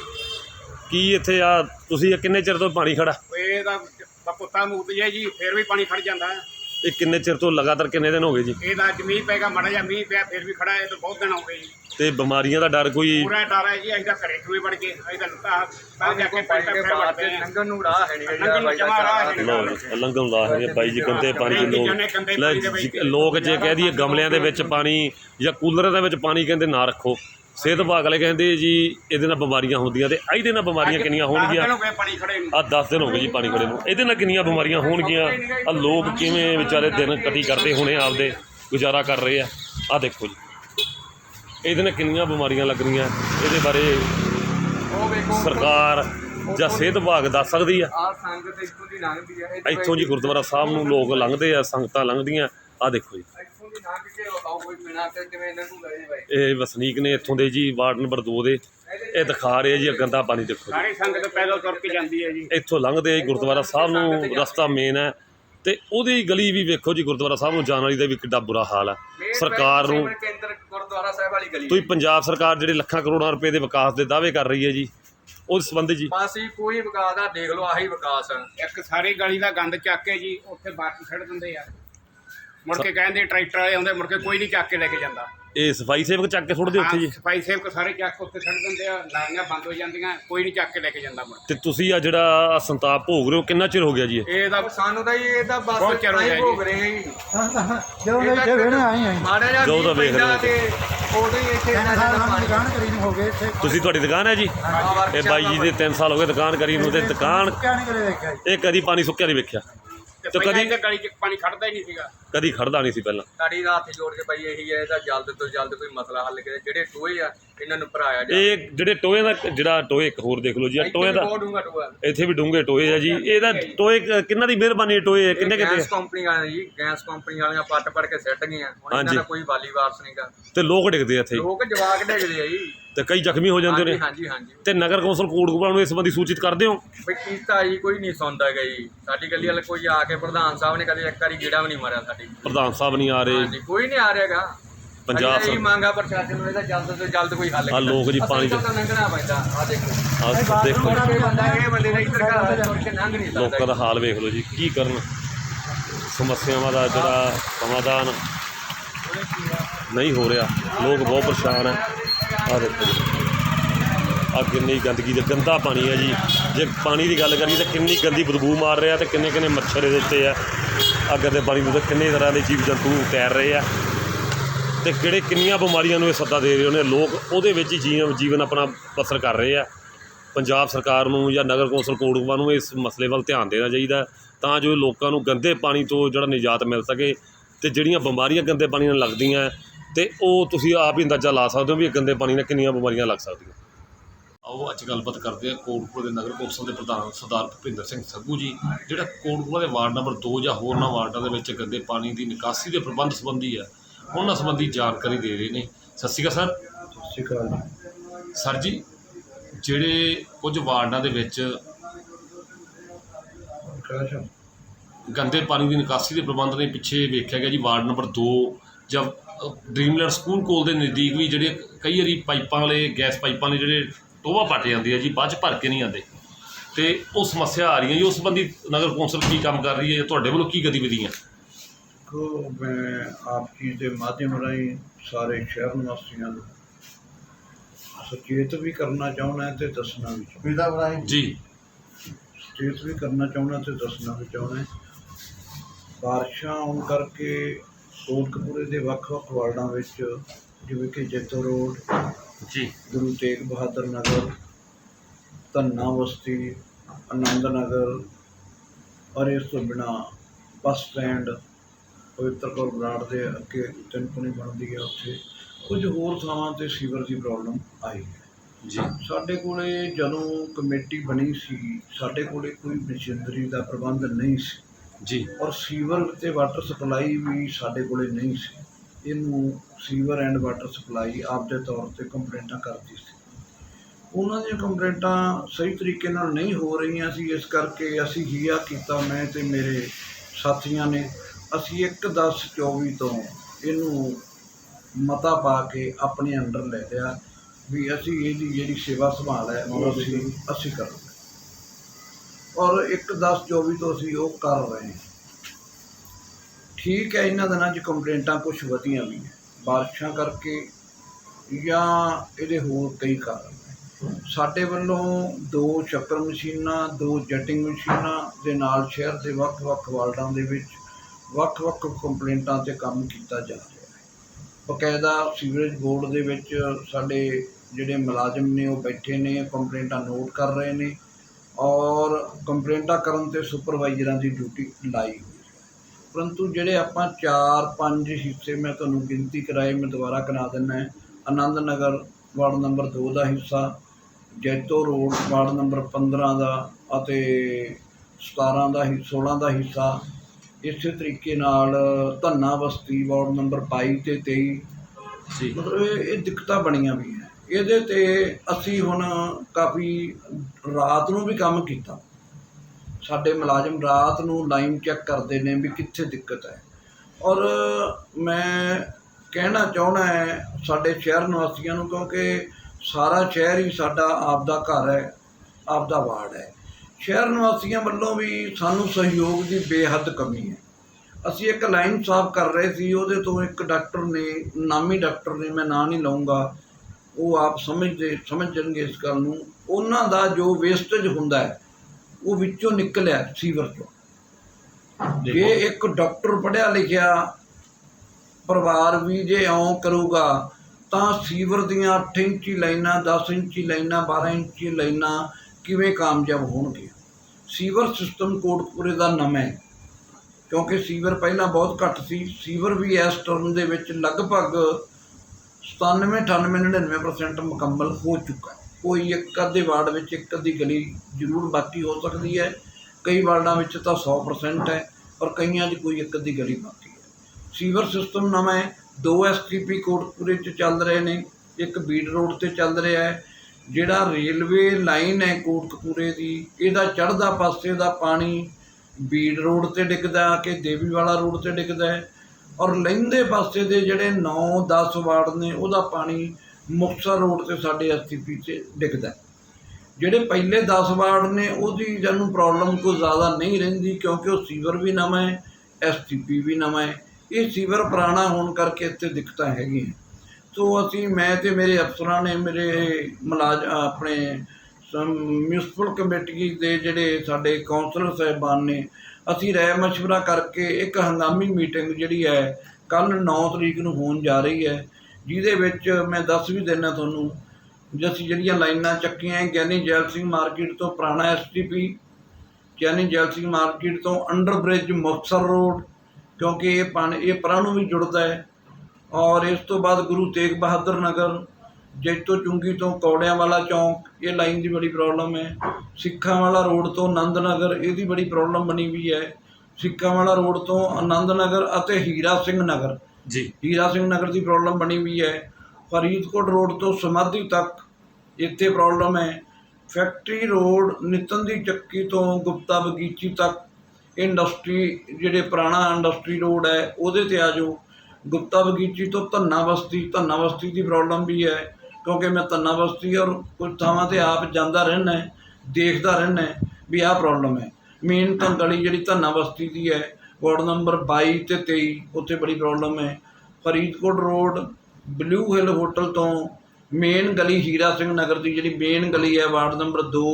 ਕੀ ਇੱਥੇ ਆ ਤੁਸੀਂ ਕਿੰਨੇ ਚਿਰ ਤੋਂ ਪਾਣੀ ਖੜਾ ਇਹ ਤਾਂ ਪਪੁੱਤਾ ਮੂਤ ਜੇ ਜੀ ਫਿਰ ਵੀ ਪਾਣੀ ਖੜ ਜਾਂਦਾ। ਹੈ। ਇਹ ਕਿੰਨੇ ਚਿਰ ਤੋਂ ਲਗਾਤਾਰ ਕਿੰਨੇ ਦਿਨ ਹੋ ਗਏ ਜੀ? ਇਹ ਤਾਂ ਅੱਜ ਮੀਂਹ ਪੈਗਾ ਮਾੜਾ ਜਿਹਾ ਮੀਂਹ ਪਿਆ ਫਿਰ ਵੀ ਖੜਾ ਹੈ ਤਾਂ ਬਹੁਤ ਦਿਨ ਹੋ ਗਏ ਜੀ। ਤੇ ਬਿਮਾਰੀਆਂ ਦਾ ਡਰ ਕੋਈ ਪੂਰਾ ਡਰ ਹੈ ਜੀ ਅਸੀਂ ਤਾਂ ਘਰੇ ਖੂਏ ਵੜ ਕੇ ਅਸੀਂ ਤਾਂ ਤਾਂ ਤਾਂ ਜਾ ਕੇ ਪੈਂਟਾ ਫਿਰ ਬਾਹਰ ਵੜਦੇ ਹਾਂ ਲੰਘਣ ਨੂੰ ਰਾਹ ਹੈ ਨਹੀਂ ਲੰਘਣ ਨੂੰ ਜਮਾਂ ਰਾਹ ਹੈ। ਲੋ ਲੰਗਮ ਲਾ ਹੈ ਬਾਈ ਜੀ ਗੰਦੇ ਪਾਣੀ ਦੇ ਲੋਕ ਲੈ ਜੀ- ਲੋਕ ਜੇ ਕਹਿ ਦਈਏ ਗਮਲਿਆਂ ਦੇ ਵਿੱਚ ਪਾਣੀ ਜਾਂ ਕੂਲਰਾਂ ਦੇ ਵਿੱਚ ਪਾਣੀ ਕਹਿੰਦੇ ਨਾ ਰੱਖੋ। ਸਿਹਤ ਵਿਭਾਗ ਵਾਲੇ ਕਹਿੰਦੇ ਜੀ ਇਹਦੇ ਨਾਲ ਬਿਮਾਰੀਆਂ ਹੁੰਦੀਆਂ ਤੇ ਇਹਦੇ ਨਾਲ ਬਿਮਾਰੀਆਂ ਕਿੰਨੀਆਂ ਹੋਣਗੀਆਂ? ਗਏ ਪਾਣੀ ਖੜੇ ਨੂੰ। ਆ 10 ਦਿਨ ਹੋ ਗਏ ਜੀ ਪਾਣੀ ਖੜੇ ਨੂੰ। ਇਹਦੇ ਨਾਲ ਕਿੰਨੀਆਂ ਬਿਮਾਰੀਆਂ ਹੋਣਗੀਆਂ? ਆ ਲੋਕ ਕਿਵੇਂ ਵਿਚਾਰੇ ਦਿਨ ਕਟੀ ਕਰਦੇ ਹੋਣੇ ਆਪਦੇ ਗੁਜ਼ਾਰਾ ਕਰ ਰਹੇ ਆ? ਆ ਦੇਖੋ ਜੀ। ਇਹਦੇ ਨਾਲ ਕਿੰਨੀਆਂ ਬਿਮਾਰੀਆਂ ਲੱਗ ਰਹੀਆਂ? ਇਹਦੇ ਬਾਰੇ ਸਰਕਾਰ ਜਾਂ ਸਿਹਤ ਵਿਭਾਗ ਦੱਸ ਸਕਦੀ ਆ? ਆ ਸੰਗਤ ਇੱਥੋਂ ਦੀ ਲੰਘਦੀ ਇਹਦੇ ਇੱਥੋਂ ਜੀ ਗੁਰਦੁਆਰਾ ਸਾਹਿਬ ਨੂੰ ਲੋਕ ਲੰਘਦੇ ਆ ਸੰਗਤਾਂ ਲੰਘਦੀਆਂ। ਆ ਦੇਖੋ ਜੀ। ਇਹ ਵਸਨੀਕ ਨੇ ਇੱਥੋਂ ਦੇ ਜੀ ਵਾਰਡ ਨੰਬਰ 2 ਦੇ। ਇਹ ਦਿਖਾ ਰਹੇ ਜੀ ਗੰਦਾ ਪਾਣੀ ਦੇਖੋ ਸਾਰੀ ਸੰਗਤ ਪੈਦਲ ਤੁਰ ਕੇ ਜਾਂਦੀ ਹੈ ਜੀ। ਇੱਥੋਂ ਲੰਘਦੇ ਆ ਜੀ ਗੁਰਦੁਆਰਾ ਸਾਹਿਬ ਨੂੰ ਰਸਤਾ ਮੇਨ ਹੈ। ਤੇ ਉਹਦੀ ਗਲੀ ਵੀ ਵੇਖੋ ਜੀ ਗੁਰਦੁਆਰਾ ਸਾਹਿਬ ਨੂੰ ਜਾਣ ਵਾਲੀ ਦਾ ਵੀ ਕਿੱਡਾ ਬੁਰਾ ਹਾਲ ਹੈ। ਸਰਕਾਰ ਨੂੰ ਸਿਮਰਨ ਕੇਂਦਰ ਗੁਰਦੁਆਰਾ ਸਾਹਿਬ ਵਾਲੀ ਗਲੀ ਤੁਸੀਂ ਪੰਜਾਬ ਸਰਕਾਰ ਜਿਹੜੇ ਲੱਖਾਂ ਕਰੋੜਾਂ ਰੁਪਏ ਦੇ ਵਿਕਾਸ ਦੇ ਦਾਅਵੇ ਕਰ ਰਹੀ ਹੈ ਜੀ ਉਸ ਸੰਬੰਧੀ ਜੀ। ਬਸ ਹੀ ਕੋਈ ਵਿਕਾਸ ਆ ਦੇਖ ਲਓ ਆਹੀ ਵਿਕਾਸ ਇੱਕ ਸਾਰੀ ਗਲੀ ਦਾ ਗੰਦ ਚੱਕ ਕੇ ਜੀ ਉੱਥੇ ਬਾਕੀ ਛੱਡ ਦਿੰਦੇ ਆ। ਮੁੜ ਕੇ ਕਹਿੰਦੇ ਟਰੈਕਟਰ ਵਾਲੇ ਆਉਂਦੇ ਮੁੜ ਕੇ ਕੋਈ ਨਹੀਂ ਚੱਕ ਕੇ ਲੈ ਕੇ ਜਾਂਦਾ। ਇਹ ਸਫ਼ਾਈ ਸੇਵਕ ਚੱਕ ਕੇ ਸੁੱਟਦੇ ਉੱਥੇ ਜੀ? ਸਫ਼ਾਈ ਸੇਵਕ ਸਾਰੇ ਚੱਕ ਉੱਥੇ ਛੱਡ ਦਿੰਦੇ ਆ ਲਾਈਆਂ ਬੰਦ ਹੋ ਜਾਂਦੀਆਂ ਕੋਈ ਨਹੀਂ ਚੱਕ ਕੇ ਲੈ ਕੇ ਜਾਂਦਾ ਮੁੜ ਤੇ ਤੁਸੀਂ ਆ ਜਿਹੜਾ ਸੰਤਾਪ ਭੋਗ ਰਹੇ ਹੋ ਕਿੰਨਾ ਚਿਰ ਹੋ ਗਿਆ ਜੀ ਇਹ? ਇਹ ਤਾਂ ਸਾਨੂੰ ਤਾਂ ਜੀ ਇਹ ਤਾਂ ਬਸ ਬਹੁਤ ਚਿਰ ਹੋ ਆਈਂ ਗਿਆ ਜੀ। ਭੋਗ ਰਹੇ ਜੀ। *laughs* ਜਦੋਂ ਦੇ ਇੱਥੇ ਵੇਣੇ ਆਏ ਆਂ ਮਾੜਾ ਜਿਹਾ ਜਦੋਂ ਦਾ ਮੀਂਹ ਵੇਖ ਰਹੇ ਪੈਂਦਾ ਹੋ। ਤੇ ਉਦੋਂ ਹੀ ਇੱਥੇ ਇਹਨਾਂ ਦਾ ਪਾਣੀ ਦੁਕਾਨ ਕਰੀ ਨੂੰ ਹੋ ਗਏ ਇੱਥੇ। ਤੁਸੀਂ ਤੁਹਾਡੀ ਦੁਕਾਨ ਹੈ ਜੀ? ਇਹ ਬਾਈ ਜੀ ਦੇ 3 ਸਾਲ ਹੋ ਗਏ ਦੁਕਾਨ ਕਰੀ ਨੂੰ ਤੇ ਦੁਕਾਨ ਕਿਆ ਨਹੀਂ ਕਰੇ ਵੇਖਿਆ ਜੀ। ਇਹ ਕਦੀ ਪਾਣੀ ਸੁੱਕਿਆ ਨਹੀਂ ਵੇਖਿਆ। ਤੇ ਤੇ ਪਹਿਲਾਂ ਕਦੀ- ਇੱਥੇ ਗਲੀ 'ਚ ਪਾਣੀ ਖੜਦਾ ਹੀ ਨਹੀਂ ਸੀਗਾ। ਕਦੀ ਖੜਦਾ ਨਹੀਂ ਸੀ ਪਹਿਲਾਂ। ਸਾਡੀ ਦਾ ਹੱਥ ਜੋੜ ਕੇ ਭਾਈ ਇਹੀ ਹੈ ਇਹਦਾ ਜਲਦ ਤੋਂ ਜਲਦ ਕੋਈ ਮਸਲਾ ਹੱਲ ਕਰੇ। ਜਿਹੜੇ ਟੋਏ ਆ ਇਹਨਾਂ ਨੂੰ ਭਰਾਇਆ ਜਾਵੇ ਇਹ ਜਿਹੜੇ ਟੋਏ ਦਾ ਜਿਹੜਾ ਟੋਏ ਇੱਕ ਹੋਰ ਦੇਖ ਲਓ ਜੀ ਇਹ ਟੋਏ ਦਾ ਬਹੁਤ ਟੋਆ। ਇੱਥੇ ਵੀ ਡੂੰਘੇ ਟੋਏ ਆ ਜੀ। ਇਹਦਾ ਟੋਏ ਕ- ਕਿਹਨਾਂ ਦੀ ਮਿਹਰਬਾਨੀ ਹੈ ਟੋਏ ਕਿੰਨੇ ਕਿਤੇ ਗੈਸ ਕੰਪਨੀ ਵਾਲਿਆਂ ਜੀ ਗੈਸ ਕੰਪਨੀ ਵਾਲਿਆਂ ਪੱਟ ਪੜ ਕੇ ਸਿੱਟ ਗਈਆਂ। ਹੁਣ ਇਹਨਾਂ ਹਾਂਜੀ। ਦਾ ਕੋਈ ਵਾਲੀ ਵਾਰਸ ਨਹੀਂਗਾ ਤੇ ਲੋਕ ਡਿੱਗਦੇ ਆ ਇੱਥੇ। ਲੋਕ ਜਵਾਕ ਡੇਗਦੇ ਆ ਜੀ। ਤੇ ਕਈ ਜ਼ਖਮੀ ਹੋ ਜਾਂਦੇ ਨੇ। ਹਾਂਜੀ ਹਾਂਜੀ ਤੇ ਨਗਰ ਕੌਂਸਲ ਕੋਟਕਪੂਰਾ ਨੂੰ ਇਸ ਸੰਬੰਧੀ ਸੂਚਿਤ ਕਰਦੇ ਹੋ? ਬਈ ਕੀਤਾ ਜੀ ਕੋਈ ਨਹੀਂ ਸੁਣਦਾ ਗਈ ਸਾਡੀ ਗਲੀ ਵਾਲੇ ਕੋਈ ਆ ਕੇ ਪ੍ਰਧਾਨ ਸਾਹਿਬ ਨੇ ਕਦੇ ਇੱਕ ਵਾਰੀ ਗੇੜਾ ਵੀ ਨਹੀਂ ਮਾਰਿਆ ਸਾਡੀ। ਪ੍ਰਧਾਨ ਸਾਹਿਬ ਨਹੀਂ ਆ ਰਹੇ। ਹਾਂਜੀ ਕੋਈ ਨਹੀਂ ਆ ਰਿਹਾਗਾ ਪੰਜਾਬ ਸਰ- ਮੰਗਾ ਪ੍ਰਸ਼ਾਸਨ ਨੂੰ ਇਹਦਾ ਜਲਦ ਤੋਂ ਜਲਦ ਕੋਈ ਹੱਲ ਆਹ ਲੋਕ ਜੀ ਪਾਣੀ ਚ- ਚ ਲੰਘਣਾ ਪੈਂਦਾ। ਆ ਦੇਖੋ। ਆਹ ਦੇਖੋ। ਇਹ ਬੰਦਾ ਇਹ ਬੰਦੇ ਦਾ ਇੱਧਰ ਘਰ ਤੁਰ ਕੇ ਲੰਘ ਨਹੀਂ ਲੋਕਾਂ ਦਾ ਹਾਲ ਵੇਖ ਲਓ ਜੀ ਕੀ ਕਰਨ? ਸਮੱਸਿਆਵਾਂ ਦਾ ਜਿਹੜਾ ਸਮਾਧਾਨ ਨਹੀਂ ਹੋ ਰਿਹਾ। ਲੋਕ ਬਹੁਤ ਪਰੇਸ਼ਾਨ ਹੈ। ਆ ਦੇਖੋ ਜੀ। ਆ ਕਿੰਨੀ ਗੰਦਗੀ ਤੇ ਗੰਦਾ ਪਾਣੀ ਹੈ ਜੀ। ਜੇ ਪਾਣੀ ਦੀ ਗੱਲ ਕਰੀਏ ਤਾਂ ਕਿੰਨੀ ਗੰਦੀ ਬਦਬੂ ਮਾਰ ਰਿਹਾ ਤੇ ਕਿੰਨੇ ਕਿੰਨੇ ਮੱਛਰ ਇਹਦੇ ਉੱਤੇ ਆ ਅੱਗ ਦੇ ਪਾਣੀ ਨੂੰ ਕਿੰਨੇ ਤਰ੍ਹਾਂ ਦੇ ਜੀਵ ਜੰਤੂ ਤੈਰ ਰਹੇ ਆ ਤੇ ਕਿਹੜੇ ਕਿੰਨੀਆਂ ਬਿਮਾਰੀਆਂ ਨੂੰ ਇਹ ਸੱਦਾ ਦੇ ਰਹੇ ਨੇ? ਲੋਕ ਉਹਦੇ ਵਿੱਚ ਹੀ ਜੀਵਨ ਜੀਵਨ ਆਪਣਾ ਬਸਰ ਕਰ ਰਹੇ ਆ। ਪੰਜਾਬ ਸਰਕਾਰ ਨੂੰ ਜਾਂ ਨਗਰ ਕੌਂਸਲ ਕੋਟਕਪੂਰਾ ਨੂੰ ਇਸ ਮਸਲੇ ਵੱਲ ਧਿਆਨ ਦੇਣਾ ਚਾਹੀਦਾ ਤਾਂ ਜੋ ਲੋਕਾਂ ਨੂੰ ਗੰਦੇ ਪਾਣੀ ਤੋਂ ਜਿਹੜਾ ਨਿਜਾਤ ਮਿਲ ਸਕੇ ਤੇ ਜਿਹੜੀਆਂ ਬਿਮਾਰੀਆਂ ਗੰਦੇ ਪਾਣੀ ਨਾਲ ਲੱਗਦੀਆਂ ਹੈ, ਤੇ ਉਹ ਤੁਸੀਂ ਆਪ ਹੀ ਅੰਦਾਜ਼ਾ ਲਾ ਸਕਦੇ ਹੋ ਵੀ ਗੰਦੇ ਪਾਣੀ ਨਾਲ ਕਿੰਨੀਆਂ ਬਿਮਾਰੀਆਂ ਲੱਗ ਸਕਦੀਆਂ। ਆਓ ਅੱਜ ਗੱਲਬਾਤ ਕਰਦੇ ਹਾਂ ਕੋਟਕਪੂਰਾ ਦੇ ਨਗਰ ਕੌਂਸਲ ਦੇ ਪ੍ਰਧਾਨ ਸਰਦਾਰ ਭੁਪਿੰਦਰ ਸਿੰਘ ਸੱਗੂ ਜੀ। ਜਿਹੜਾ ਕੋਟਕਪੂਰਾ ਦੇ ਵਾਰਡ ਨੰਬਰ 2 ਜਾਂ ਹੋਰਨਾਂ ਵਾਰਡਾਂ ਦੇ ਵਿੱਚ ਗੰਦੇ ਪਾਣੀ ਦੀ ਨਿਕਾਸੀ ਦੇ ਪ੍ਰਬੰਧ ਸੰਬੰਧੀ ਹੈ ਉਹਨਾਂ ਸੰਬੰਧੀ ਜਾਣਕਾਰੀ ਦੇ ਰਹੇ ਨੇ। ਸਤਿ ਸ਼੍ਰੀ ਅਕਾਲ ਸਰ। ਸਤਿ ਸ਼੍ਰੀ ਅਕਾਲ ਜੀ। ਸਰ ਜੀ ਜਿਹੜੇ ਕੁਝ ਵਾਰਡਾਂ ਦੇ ਵਿੱਚ ਗੰਦੇ ਪਾਣੀ ਦੀ ਨਿਕਾਸੀ ਦੇ ਪ੍ਰਬੰਧ ਨੇ ਪਿੱਛੇ ਵੇਖਿਆ ਗਿਆ ਜੀ ਵਾਰਡ ਨੰਬਰ 2 ਜਾਂ ਡ੍ਰੀਮਲੈਂਡ ਸਕੂਲ ਕੋਲ ਦੇ ਨਜ਼ਦੀਕ ਵੀ ਜਿਹੜੇ ਕਈ ਵਾਰੀ ਪਾਈਪਾਂ ਵਾਲੇ ਗੈਸ ਪਾਈਪਾਂ ਨੇ ਜਿਹੜੇ ਟੋਵਾ ਪੱਟ ਜਾਂਦੀ ਹੈ ਜੀ ਬਾਅਦ ਚ ਭਰ ਕੇ ਨਹੀਂ ਆਉਂਦੇ। ਤੇ ਉਹ ਸਮੱਸਿਆ ਆ ਰਹੀ ਹੈ ਜੀ ਉਸ ਸੰਬੰਧੀ ਨਗਰ ਕੌਂਸਲ ਕੀ ਕੰਮ ਕਰ ਰਹੀ ਹੈ ਤੁਹਾਡੇ ਵੱਲੋਂ ਕੀ ਗਤੀਵਿਧੀਆਂ? ਕੋ ਮੈਂ ਆਪ ਜੀ ਦੇ ਮਾਧਿਅਮ ਰਾਹੀਂ ਸਾਰੇ ਸ਼ਹਿਰ ਨਿਵਾਸੀਆਂ ਨੂੰ ਸੁਚੇਤ ਵੀ ਕਰਨਾ ਚਾਹੁੰਦਾ ਤੇ ਦੱਸਣਾ ਵੀ ਚਾਹੁੰਦਾ। ਪੀਦਾ ਬਣਾਈ ਜੀ। ਸੁਚੇਤ ਵੀ ਕਰਨਾ ਚਾਹੁੰਦਾ ਤੇ ਦੱਸਣਾ ਵੀ ਚਾਹੁੰਦਾ। ਬਾਰਿਸ਼ਾਂ ਆਉਣ ਕਰਕੇ ਕੋਟਕਪੂਰੇ ਦੇ ਵੱਖ-ਵੱਖ ਵਾਰਡਾਂ ਵਿੱਚ ਜਿਵੇਂ ਕਿ ਜੈਤੋ ਰੋਡ ਜੀ। ਗੁਰੂ ਤੇਗ ਬਹਾਦਰ ਨਗਰ ਧੰਨਾ ਬਸਤੀ ਆਨੰਦ ਨਗਰ ਔਰ ਇਸ ਤੋਂ ਬਿਨਾ ਬੱਸ ਸਟੈਂਡ ਪਵਿੱਤਰ ਕੌਰ ਬਰਾੜ ਦੇ ਅੱਗੇ ਤਿੰਨਪੁਣੀ ਬਣਦੀ ਹੈ ਉੱਥੇ। ਕੁਝ ਹੋਰ ਥਾਵਾਂ ਤੇ ਸੀਵਰ ਦੀ ਪ੍ਰੋਬਲਮ ਆਈ ਹੈ। ਜੀ। ਸਾਡੇ ਕੋਲੇ ਜਦੋਂ ਕਮੇਟੀ ਬਣੀ ਸੀ ਸਾਡੇ ਕੋਲੇ ਕੋਈ ਮਸ਼ੀਨਰੀ ਦਾ ਪ੍ਰਬੰਧ ਨਹੀਂ ਸੀ। ਜੀ। ਔਰ ਸੀਵਰ ਤੇ ਵਾਟਰ ਸਪਲਾਈ ਵੀ ਸਾਡੇ ਕੋਲੇ ਨਹੀਂ ਸੀ। ਇਹਨੂੰ ਸੀਵਰ ਐਂਡ ਵਾਟਰ ਸਪਲਾਈ ਆਪਦੇ ਤੌਰ ਤੇ ਕੰਪਲੇਂਟਾਂ ਕਰਦੀ ਸੀ। ਉਹਨਾਂ ਦੀਆਂ ਕੰਪਲੇਂਟਾਂ ਸਹੀ ਤਰੀਕੇ ਨਾਲ ਨਹੀਂ ਹੋ ਰਹੀਆਂ ਸੀ, ਇਸ ਕਰਕੇ ਅਸੀਂ ਹੀਆ ਕੀਤਾ ਮੈਂ ਤੇ ਮੇਰੇ ਸਾਥੀਆਂ ਨੇ। ਅਸੀਂ 1 10 24 ਤੋਂ ਇਹਨੂੰ ਮਤਾ ਪਾ ਕੇ ਆਪਣੇ ਅੰਡਰ ਲੈ ਲਿਆ ਵੀ ਅਸੀਂ ਇਹਦੀ ਜਿਹੜੀ ਸੇਵਾ ਸੰਭਾਲ ਹੈ, ਉਹ ਅਸੀਂ ਅਸੀਂ ਕਰਾਂਗੇ। ਔਰ 1 10 24 ਤੋਂ ਅਸੀਂ ਉਹ ਕਰ ਰਹੇ ਹਾਂ। ਠੀਕ ਹੈ, ਇਹਨਾਂ ਦਿਨਾਂ 'ਚ ਕੰਪਲੇਂਟਾਂ ਕੁਝ ਵਧੀਆਂ ਵੀ ਹੈ ਬਾਰਿਸ਼ਾਂ ਕਰਕੇ ਜਾਂ ਇਹਦੇ ਹੋਰ ਕਈ ਕਾਰਨ ਸਾਡੇ ਵੱਲੋਂ ਦੋ ਚੱਕਰ ਮਸ਼ੀਨਾਂ, ਦੋ ਜਟਿੰਗ ਮਸ਼ੀਨਾਂ ਦੇ ਨਾਲ ਸ਼ਹਿਰ ਦੇ ਵੱਖ-ਵੱਖ ਵਾਰਡਾਂ ਦੇ ਵਿੱਚ ਵੱਖ-ਵੱਖ ਕੰਪਲੇਂਟਾਂ ਤੇ ਕੰਮ ਕੀਤਾ ਜਾ ਰਿਹਾ ਹੈ। ਬਕਾਇਦਾ ਸੀਵਰੇਜ ਬੋਰਡ ਦੇ ਵਿੱਚ ਸਾਡੇ ਜਿਹੜੇ ਮੁਲਾਜ਼ਮ ਨੇ, ਉਹ ਬੈਠੇ ਨੇ, ਕੰਪਲੇਂਟਾਂ ਨੋਟ ਕਰ ਰਹੇ ਨੇ ਔਰ ਕੰਪਲੇਂਟਾਂ ਕਰਨ ਤੇ ਸੁਪਰਵਾਈਜ਼ਰਾਂ ਦੀ ਡਿਊਟੀ ਲਾਈ ਪਰੰਤੂ ਜਿਹੜੇ ਆਪਾਂ 4-5 ਹਿੱਸੇ ਮੈਂ ਤੁਹਾਨੂੰ ਗਿਣਤੀ ਕਰਾਏ ਮੈਂ ਦੁਬਾਰਾ ਕਰਾ ਦਿੰਦਾ ਹੈ। ਆਨੰਦ ਨਗਰ ਵਾਰਡ ਨੰਬਰ 2 ਦਾ ਹਿੱਸਾ ਜੈਤੋ ਰੋਡ ਵਾਰਡ ਨੰਬਰ 15 ਦਾ ਅਤੇ 17 ਦਾ ਹੀ 16 ਦਾ ਹਿੱਸਾ। ਇਸੇ ਤਰੀਕੇ ਨਾਲ ਧੰਨਾ ਬਸਤੀ ਵਾਰਡ ਨੰਬਰ 22 ਤੇ 23 ਜੀ। ਮਤਲਬ ਇਹ ਇਹ ਦਿੱਕਤਾਂ ਬਣੀਆਂ ਵੀ ਹੈ। ਇਹਦੇ ਤੇ ਅਸੀਂ ਹੁਣ ਕਾਫੀ ਰਾਤ ਨੂੰ ਵੀ ਕੰਮ ਕੀਤਾ। ਸਾਡੇ ਮੁਲਾਜ਼ਮ ਰਾਤ ਨੂੰ ਲਾਈਨ ਚੈੱਕ ਕਰਦੇ ਨੇ ਵੀ ਕਿੱਥੇ ਦਿੱਕਤ ਹੈ। ਔਰ ਮੈਂ ਕਹਿਣਾ ਚਾਹਣਾ ਹੈ ਸਾਡੇ ਸ਼ਹਿਰ ਨਿਵਾਸੀਆਂ ਨੂੰ ਕਿਉਂਕਿ ਸਾਰਾ ਸ਼ਹਿਰ ਹੀ ਸਾਡਾ ਆਪਦਾ ਘਰ ਹੈ, ਆਪਦਾ ਵਾਰਡ ਹੈ। ਸ਼ਹਿਰ ਨਿਵਾਸੀਆਂ ਵੱਲੋਂ ਵੀ ਸਾਨੂੰ ਸਹਿਯੋਗ ਦੀ ਬੇਹੱਦ ਕਮੀ ਹੈ। ਅਸੀਂ ਇੱਕ ਲਾਈਨ ਸਾਫ਼ ਕਰ ਰਹੇ ਸੀ, ਉਹਦੇ ਤੋਂ ਇੱਕ ਡਾਕਟਰ ਨੇ, ਨਾਮੀ ਡਾਕਟਰ ਨੇ, ਮੈਂ ਨਾਂ ਨਹੀਂ ਲਵਾਂਗਾ ਉਹ ਆਪ ਸਮਝਦੇ ਸਮਝਣਗੇ ਇਸ ਗੱਲ ਨੂੰ। ਉਹਨਾਂ ਦਾ ਜੋ ਵੇਸਟੇਜ ਹੁੰਦਾ ਹੈ ਉਹ ਵਿੱਚੋਂ ਨਿਕਲਿਆ ਸੀਵਰ ਤੋਂ। ਜੇ ਇੱਕ ਡਾਕਟਰ ਪੜ੍ਹਿਆ ਲਿਖਿਆ ਪਰਿਵਾਰ ਵੀ ਜੇ ਇਉਂ ਕਰੂਗਾ ਤਾਂ ਸੀਵਰ ਦੀਆਂ 8 ਇੰਚੀ ਲਾਈਨਾਂ 10 ਇੰਚੀ ਲਾਈਨਾਂ 12 ਇੰਚੀ ਲਾਈਨਾਂ ਕਿਵੇਂ ਕਾਮਯਾਬ ਹੋਣਗੇ ਸੀਵਰ ਸਿਸਟਮ ਕੋਟਕਪੂਰੇ ਦਾ ਨਵਾਂ ਹੈ। ਕਿਉਂਕਿ ਸੀਵਰ ਪਹਿਲਾਂ ਬਹੁਤ ਘੱਟ ਸੀ ਸੀਵਰ ਵੀ ਇਸ ਟਰਮ ਦੇ ਵਿੱਚ ਲਗਭਗ 97 98 99% ਮੁਕੰਮਲ ਹੋ ਚੁੱਕਾ ਹੈ। ਕੋਈ ਇੱਕ ਅੱਧੇ ਵਾਰਡ ਵਿੱਚ ਇੱਕ ਅੱਧੀ ਗਲੀ ਜ਼ਰੂਰ ਬਾਕੀ ਹੋ ਸਕਦੀ ਹੈ। ਕਈ ਵਾਰਡਾਂ ਵਿੱਚ ਤਾਂ 100% ਹੈ ਔਰ ਕਈਆਂ 'ਚ ਕੋਈ ਇੱਕ ਅੱਧੀ ਗਲੀ ਬਾਕੀ ਹੈ। ਸੀਵਰ ਸਿਸਟਮ ਨਵਾਂ ਹੈ, ਦੋ ਐਸਟੀਪੀ ਕੋਟਪੁਰੇ 'ਚ ਚੱਲ ਰਹੇ ਨੇ, ਇੱਕ ਬੀਡ ਰੋਡ ਤੇ ਚੱਲ ਰਿਹਾ ਹੈ। ਜਿਹੜਾ ਰੇਲਵੇ ਲਾਈਨ ਹੈ ਕੋਟਕਪੂਰੇ ਦੀ, ਇਹਦਾ ਚੜ੍ਹਦਾ ਪਾਸੇ ਦਾ ਪਾਣੀ ਬੀਡ ਰੋਡ ਤੇ ਡਿੱਗਦਾ ਕਿ ਦੇਵੀ ਵਾਲਾ ਰੋਡ ਤੇ ਡਿੱਗਦਾ ਹੈ। ਔਰ ਲਹਿੰਦੇ ਪਾਸੇ ਦੇ ਜਿਹੜੇ 9-10 ਵਾਰਡ ਨੇ, ਉਹਦਾ ਪਾਣੀ ਮੁਕਤਸਰ ਰੋਡ ਤੇ ਸਾਡੇ ਐਸਟੀਪੀ 'ਤੇ ਡਿੱਗਦਾ ਜਿਹੜੇ ਪਹਿਲੇ 10 ਵਾਰਡ ਨੇ, ਉਹਦੀ ਜਾਨੂੰ ਪ੍ਰੋਬਲਮ ਕੋਈ ਜ਼ਿਆਦਾ ਨਹੀਂ ਰਹਿੰਦੀ, ਕਿਉਂਕਿ ਉਹ ਸੀਵਰ ਵੀ ਨਵਾਂ ਹੈ ਐਸਟੀਪੀ ਵੀ ਨਵਾਂ ਹੈ। ਇਹ ਸੀਵਰ ਪੁਰਾਣਾ ਹੋਣ ਕਰਕੇ ਇੱਥੇ ਦਿੱਕਤਾਂ ਹੈਗੀਆਂ। ਸੋ ਅਸੀਂ, ਮੈਂ ਤੇ ਮੇਰੇ ਅਫਸਰਾਂ ਨੇ, ਮੇਰੇ ਮੁਲਾਜ਼, ਆਪਣੇ ਮਿਊਨਿਸਪਲ ਕਮੇਟੀ ਦੇ ਜਿਹੜੇ ਸਾਡੇ ਕਾਉਂਸਲਰ ਸਾਹਿਬਾਨ ਨੇ, ਅਸੀਂ ਰਾਏ ਮਸ਼ਵਰਾ ਕਰਕੇ ਇੱਕ ਹੰਗਾਮੀ ਮੀਟਿੰਗ ਜਿਹੜੀ ਹੈ ਕੱਲ 9 ਤਰੀਕ ਨੂੰ ਹੋਣ ਜਾ ਰਹੀ ਹੈ। ਜਿਹਦੇ ਵਿੱਚ ਮੈਂ ਦੱਸ ਵੀ ਦਿੰਦਾ ਤੁਹਾਨੂੰ ਜੇ ਅਸੀਂ ਜਿਹੜੀਆਂ ਲਾਈਨਾਂ ਚੱਕੀਆਂ ਗਿਆਨੀ ਜੈਲ ਸਿੰਘ ਮਾਰਕੀਟ ਤੋਂ ਪੁਰਾਣਾ ਐਸਟੀਪੀ, ਗਿਆਨੀ ਜੈਲ ਸਿੰਘ ਮਾਰਕੀਟ ਤੋਂ ਅੰਡਰ ਬ੍ਰਿਜ ਮੁਕਤਸਰ ਰੋਡ, ਕਿਉਂਕਿ ਇਹ ਪਾਣੀ, ਇਹ ਪਰਾਂ ਨੂੰ ਵੀ ਜੁੜਦਾ ਹੈ। ਔਰ ਇਸ ਤੋਂ ਬਾਅਦ ਗੁਰੂ ਤੇਗ ਬਹਾਦਰ ਨਗਰ ਜੈਤੋ ਚੁੰਗੀ ਤੋਂ ਕੌੜਿਆਂ ਵਾਲਾ ਚੌਂਕ, ਇਹ ਲਾਈਨ ਦੀ ਬੜੀ ਪ੍ਰੋਬਲਮ ਹੈ। ਸਿੱਖਾਂ ਵਾਲਾ ਰੋਡ ਤੋਂ ਆਨੰਦ ਨਗਰ, ਇਹਦੀ ਬੜੀ ਪ੍ਰੋਬਲਮ ਬਣੀ ਵੀ ਹੈ। ਸਿੱਖਾਂ ਵਾਲਾ ਰੋਡ ਤੋਂ ਆਨੰਦ ਨਗਰ ਅਤੇ ਹੀਰਾ ਸਿੰਘ ਨਗਰ। ਜੀ। ਹੀਰਾ ਸਿੰਘ ਨਗਰ ਦੀ ਪ੍ਰੋਬਲਮ ਬਣੀ ਹੋਈ ਹੈ। ਫਰੀਦਕੋਟ ਰੋਡ ਤੋਂ ਸਮਾਧੀ ਤੱਕ ਇੱਥੇ ਪ੍ਰੋਬਲਮ ਹੈ। ਫੈਕਟਰੀ ਰੋਡ ਨਿਤਨ ਦੀ ਚੱਕੀ ਤੋਂ ਗੁਪਤਾ ਬਗੀਚੀ ਤੱਕ ਇੰਡਸਟਰੀ ਜਿਹੜੇ ਪੁਰਾਣਾ ਇੰਡਸਟਰੀ ਰੋਡ ਹੈ, ਉਹਦੇ ਤੇ ਆ ਜਾਓ। ਗੁਪਤਾ ਬਗੀਚੀ ਤੋਂ ਧੰਨਾ ਬਸਤੀ ਧੰਨਾ ਬਸਤੀ ਦੀ ਪ੍ਰੋਬਲਮ ਵੀ ਹੈ, ਕਿਉਂਕਿ ਮੈਂ ਧੰਨਾ ਬਸਤੀ ਔਰ ਕੁਝ ਥਾਵਾਂ ਤੇ ਆਪ ਜਾਂਦਾ ਰਹਿੰਦਾ ਦੇਖਦਾ ਰਹਿੰਦਾ ਵੀ ਆਹ ਪ੍ਰੋਬਲਮ ਹੈ। ਮੇਨ ਤਾਂ ਗਲੀ ਜਿਹੜੀ ਧੰਨਾ ਬਸਤੀ ਦੀ ਹੈ ਵਾਰਡ ਨੰਬਰ 22 ਤੇ 23 ਉੱਥੇ ਬੜੀ ਪ੍ਰੋਬਲਮ ਹੈ। Faridkot road blue hill hotel ਤੋਂ ਮੇਨ ਗਲੀ ਹੀਰਾ ਸਿੰਘ ਨਗਰ ਦੀ ਜਿਹੜੀ ਮੇਨ ਗਲੀ ਹੈ, ਵਾਰਡ ਨੰਬਰ 2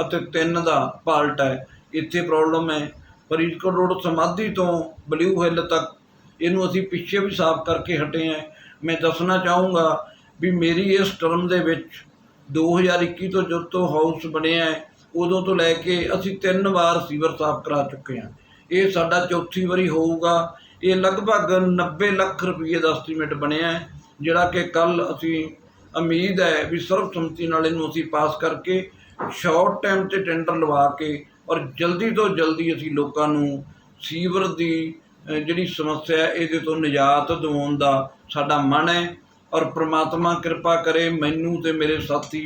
ਅਤੇ 3 ਦਾ ਪਾਲਟ ਹੈ। ਇੱਥੇ ਪ੍ਰੋਬਲਮ ਹੈ। ਫਰੀਦਕੋਟ ਰੋਡ ਸਮਾਧੀ ਤੋਂ ਬਲੂ ਹਿੱਲ ਤੱਕ ਇਹਨੂੰ ਅਸੀਂ ਪਿੱਛੇ ਵੀ ਸਾਫ਼ ਕਰਕੇ ਹਟੇ ਹਾਂ। ਮੈਂ ਦੱਸਣਾ ਚਾਹੂੰਗਾ ਵੀ ਮੇਰੀ ਇਸ ਟਰਮ ਦੇ ਵਿੱਚ 2021 ਤੋਂ ਜਦੋਂ ਤੋਂ ਹਾਊਸ ਬਣਿਆ ਹੈ, ਉਦੋਂ ਤੋਂ ਲੈ ਕੇ ਅਸੀਂ ਤਿੰਨ ਵਾਰ ਸੀਵਰ ਸਾਫ਼ ਕਰਾ ਚੁੱਕੇ ਹਾਂ। ਇਹ ਸਾਡਾ ਚੌਥੀ ਵਾਰੀ ਹੋਊਗਾ। ਇਹ ਲਗਭਗ 90 ਲੱਖ ਰੁਪਏ ਦਾ ਐਸਟੀਮੇਟ ਬਣਿਆ ਹੈ, ਜਿਹੜਾ ਕਿ ਕੱਲ ਅਸੀਂ ਉਮੀਦ ਹੈ ਵੀ ਸਰਬਸੰਮਤੀ ਨਾਲ ਇਹਨੂੰ ਅਸੀਂ ਪਾਸ ਕਰਕੇ ਸ਼ਾਰਟ ਟਾਈਮ ਤੇ ਟੈਂਡਰ ਲਵਾ ਕੇ ਔਰ ਜਲਦੀ ਤੋਂ ਜਲਦੀ ਅਸੀਂ ਲੋਕਾਂ ਨੂੰ ਸੀਵਰ ਦੀ ਜਿਹੜੀ ਸਮੱਸਿਆ ਹੈ, ਇਹਦੇ ਤੋਂ ਨਿਜਾਤ ਦਿਵਾਉਣ ਦਾ ਸਾਡਾ ਮਨ ਹੈ। ਔਰ ਪ੍ਰਮਾਤਮਾ ਕਿਰਪਾ ਕਰੇ ਮੈਨੂੰ ਤੇ ਮੇਰੇ ਸਾਥੀ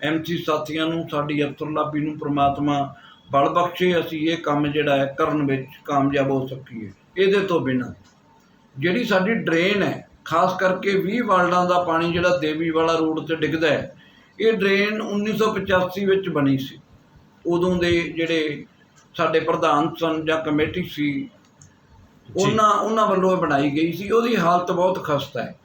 ਐਮਸੀ ਸਾਥੀਆਂ ਨੂੰ, ਸਾਡੀ ਅਫਸਰ ਲਾਬੀ ਨੂੰ ਪ੍ਰਮਾਤਮਾ ਬਲ ਬਖਸ਼ੇ ਅਸੀਂ ਇਹ ਕੰਮ ਜਿਹੜਾ ਹੈ ਕਰਨ ਵਿੱਚ ਕਾਮਯਾਬ ਹੋ ਸਕੀਏ। ਇਹਦੇ ਤੋਂ ਬਿਨਾਂ ਜਿਹੜੀ ਸਾਡੀ ਡਰੇਨ ਹੈ ਖਾਸ ਕਰਕੇ 20 ਵਾਰਡਾਂ ਦਾ ਪਾਣੀ ਜਿਹੜਾ ਦੇਵੀ ਵਾਲਾ ਰੋਡ ਤੇ ਡਿੱਗਦਾ ਹੈ ਇਹ ਡਰੇਨ 1985 ਵਿੱਚ ਬਣੀ ਸੀ। ਉਦੋਂ ਦੇ ਜਿਹੜੇ ਸਾਡੇ ਪ੍ਰਧਾਨ ਸਨ ਜਾਂ ਕਮੇਟੀ ਸੀ ਉਹਨਾਂ ਉਹਨਾਂ ਵੱਲੋਂ ਇਹ ਬਣਾਈ ਗਈ ਸੀ। ਉਹਦੀ ਹਾਲਤ ਬਹੁਤ ਖਸਤਾ ਹੈ।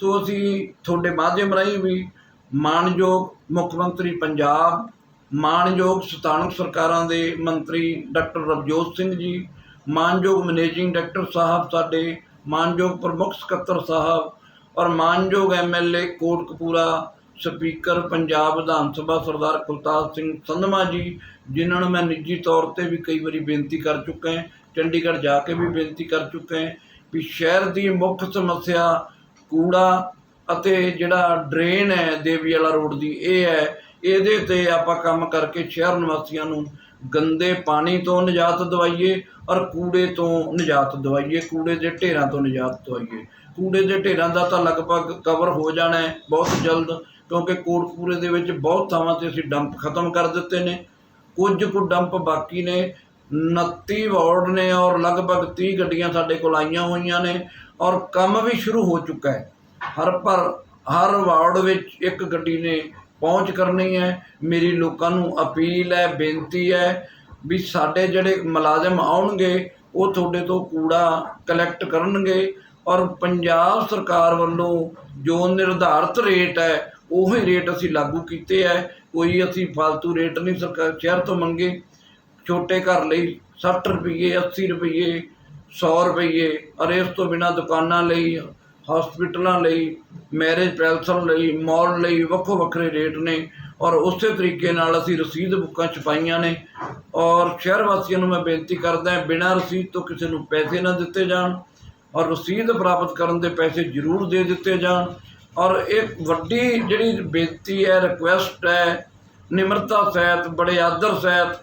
ਸੋ ਅਸੀਂ ਤੁਹਾਡੇ ਮਾਧਿਅਮ ਰਾਹੀਂ ਵੀ ਮਾਣਯੋਗ ਮੁੱਖ ਮੰਤਰੀ ਪੰਜਾਬ ਮਾਣਯੋਗ ਸਥਾਨਕ ਸਰਕਾਰਾਂ ਦੇ ਮੰਤਰੀ ਡਾਕਟਰ ਰਵਜੋਤ ਸਿੰਘ ਜੀ, ਮਾਨਯੋਗ ਮੈਨੇਜਿੰਗ ਡਾਇਰੈਕਟਰ ਸਾਹਿਬ ਸਾਡੇ, ਮਾਨਯੋਗ ਪ੍ਰਮੁੱਖ ਸਕੱਤਰ ਸਾਹਿਬ ਔਰ ਮਾਣਯੋਗ ਐਮਐਲਏ ਕੋਟਕਪੂਰਾ ਸਪੀਕਰ ਪੰਜਾਬ ਵਿਧਾਨ ਸਭਾ ਸਰਦਾਰ ਕੁਲਤਾਰ ਸਿੰਘ ਸੰਧਮਾ ਜੀ, ਜਿਨ੍ਹਾਂ ਨੂੰ ਮੈਂ ਨਿੱਜੀ ਤੌਰ ਤੇ ਵੀ ਕਈ ਵਾਰੀ ਬੇਨਤੀ ਕਰ ਚੁੱਕਾ ਹਾਂ, ਚੰਡੀਗੜ੍ਹ ਜਾ ਕੇ ਵੀ ਬੇਨਤੀ ਕਰ ਚੁੱਕਾ ਹਾਂ ਵੀ ਸ਼ਹਿਰ ਦੀ ਮੁੱਖ ਸਮੱਸਿਆ ਕੂੜਾ ਅਤੇ ਜਿਹੜਾ ਡਰੇਨ ਹੈ ਦੇਵੀ ਵਾਲਾ ਰੋਡ ਦੀ, ਇਹ ਹੈ ਇਹਦੇ ਤੇ ਆਪਾਂ ਕੰਮ ਕਰਕੇ ਸ਼ਹਿਰ ਨਿਵਾਸੀਆਂ ਨੂੰ ਗੰਦੇ ਪਾਣੀ ਤੋਂ ਨਿਜਾਤ ਦਿਵਾਈਏ ਔਰ ਕੂੜੇ ਤੋਂ ਨਿਜਾਤ ਦਿਵਾਈਏ, ਕੂੜੇ ਦੇ ਢੇਰਾਂ ਤੋਂ ਨਿਜਾਤ ਦਿਵਾਈਏ। ਕੂੜੇ ਦੇ ਢੇਰਾਂ ਦਾ ਤਾਂ ਲਗਭਗ ਕਵਰ ਹੋ ਜਾਣਾ ਹੈ ਬਹੁਤ ਜਲਦ, ਕਿਉਂਕਿ ਕੋਟਕਪੂਰੇ ਦੇ ਵਿੱਚ ਬਹੁਤ ਥਾਵਾਂ ਤੇ ਅਸੀਂ ਡੰਪ ਖਤਮ ਕਰ ਦਿੱਤੇ ਨੇ। ਕੁਝ ਕੁ ਡੰਪ ਬਾਕੀ ਨੇ 29 ਵਾਰਡ ਨੇ ਔਰ ਲਗਭਗ 30 ਗੱਡੀਆਂ ਸਾਡੇ ਕੋਲ ਆਈਆਂ ਹੋਈਆਂ ਨੇ ਔਰ ਕੰਮ ਵੀ ਸ਼ੁਰੂ ਹੋ ਚੁੱਕਾ ਹੈ। ਹਰ ਪਰ, ਹਰ ਵਾਰਡ ਵਿੱਚ ਇੱਕ ਗੱਡੀ ਨੇ ਪਹੁੰਚ ਕਰਨੀ ਹੈ। ਮੇਰੀ ਲੋਕਾਂ ਨੂੰ ਅਪੀਲ ਹੈ, ਬੇਨਤੀ ਹੈ ਵੀ ਸਾਡੇ ਜਿਹੜੇ ਮੁਲਾਜ਼ਮ ਆਉਣਗੇ, ਉਹ ਤੁਹਾਡੇ ਤੋਂ ਕੂੜਾ ਕਲੈਕਟ ਕਰਨਗੇ ਔਰ ਪੰਜਾਬ ਸਰਕਾਰ ਵੱਲੋਂ ਜੋ ਨਿਰਧਾਰਤ ਰੇਟ ਹੈ, ਉਹੀ ਰੇਟ ਅਸੀਂ ਲਾਗੂ ਕੀਤੇ ਹੈ। ਕੋਈ ਅਸੀਂ ਫालतू ਰੇਟ ਨਹੀਂ ਸਰਕਾਰ ਸ਼ਹਿਰ ਤੋਂ ਮੰਗੇ। ਛੋਟੇ ਘਰ ਲਈ 60 ਰੁਪਏ 80 ਰੁਪਏ 100 ਰੁਪਏ ਔਰ ਇਸ ਤੋਂ ਬਿਨਾ ਦੁਕਾਨਾਂ ਲਈ ਹਸਪੀਟਲਾਂ ਲਈ, ਮੈਰਿਜ ਪੈਲਸਾਂ ਲਈ, ਮਾਲ ਲਈ ਵੱਖੋ ਵੱਖਰੇ ਰੇਟ ਨੇ ਔਰ ਉਸੇ ਤਰੀਕੇ ਨਾਲ ਅਸੀਂ ਰਸੀਦ ਬੁੱਕਾਂ ਛਪਾਈਆਂ ਨੇ ਔਰ ਸ਼ਹਿਰ ਵਾਸੀਆਂ ਨੂੰ ਮੈਂ ਬੇਨਤੀ ਕਰਦਾ ਹਾਂ, ਬਿਨਾਂ ਰਸੀਦ ਤੋਂ ਕਿਸੇ ਨੂੰ ਪੈਸੇ ਨਾ ਦਿੱਤੇ ਜਾਣ ਔਰ ਰਸੀਦ ਪ੍ਰਾਪਤ ਕਰਨ ਦੇ ਪੈਸੇ ਜ਼ਰੂਰ ਦੇ ਦਿੱਤੇ ਜਾਣ ਔਰ ਇੱਕ ਵੱਡੀ ਜਿਹੜੀ ਬੇਨਤੀ ਹੈ ਰਿਕੁਐਸਟ ਹੈ, ਨਿਮਰਤਾ ਸਹਿਤ, ਬੜੇ ਆਦਰ ਸਹਿਤ,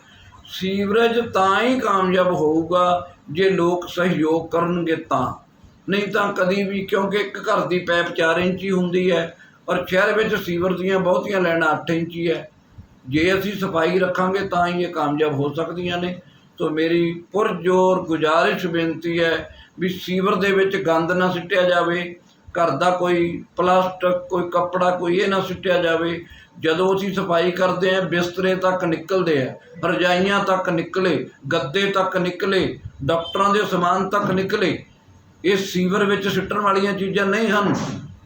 ਸੀਵਰੇਜ ਤਾਂ ਹੀ ਕਾਮਯਾਬ ਹੋਊਗਾ ਜੇ ਲੋਕ ਸਹਿਯੋਗ ਕਰਨਗੇ ਤਾਂ। ਨਹੀਂ ਤਾਂ ਕਦੀ ਵੀ, ਕਿਉਂਕਿ ਇੱਕ ਘਰ ਦੀ ਪੈਪ 4 ਇੰਚੀ ਹੁੰਦੀ ਹੈ ਔਰ ਸ਼ਹਿਰ ਵਿੱਚ ਸੀਵਰ ਦੀਆਂ ਬਹੁਤੀਆਂ ਲਾਈਨਾਂ 8 ਇੰਚੀ ਹੈ। ਜੇ ਅਸੀਂ ਸਫ਼ਾਈ ਰੱਖਾਂਗੇ ਤਾਂ ਹੀ ਇਹ ਕਾਮਯਾਬ ਹੋ ਸਕਦੀਆਂ ਨੇ। ਸੋ ਮੇਰੀ ਪੁਰਜੋਰ ਗੁਜ਼ਾਰਿਸ਼ ਬੇਨਤੀ ਹੈ ਵੀ ਸੀਵਰ ਦੇ ਵਿੱਚ ਗੰਦ ਨਾ ਸਿੱਟਿਆ ਜਾਵੇ, ਘਰ ਦਾ ਕੋਈ ਪਲਾਸਟਿਕ, ਕੋਈ ਕੱਪੜਾ, ਕੋਈ ਇਹ ਨਾ ਸਿੱਟਿਆ ਜਾਵੇ। ਜਦੋਂ ਅਸੀਂ ਸਫ਼ਾਈ ਕਰਦੇ ਹਾਂ, ਬਿਸਤਰੇ ਤੱਕ ਨਿਕਲਦੇ ਆ, ਰਜਾਈਆਂ ਤੱਕ ਨਿਕਲੇ, ਗੱਦੇ ਤੱਕ ਨਿਕਲੇ, ਡਾਕਟਰਾਂ ਦੇ ਸਮਾਨ ਤੱਕ ਨਿਕਲੇ ਇਹ ਸੀਵਰ ਵਿੱਚ ਸਿੱਟਣ ਵਾਲੀਆਂ ਚੀਜ਼ਾਂ ਨਹੀਂ ਹਨ।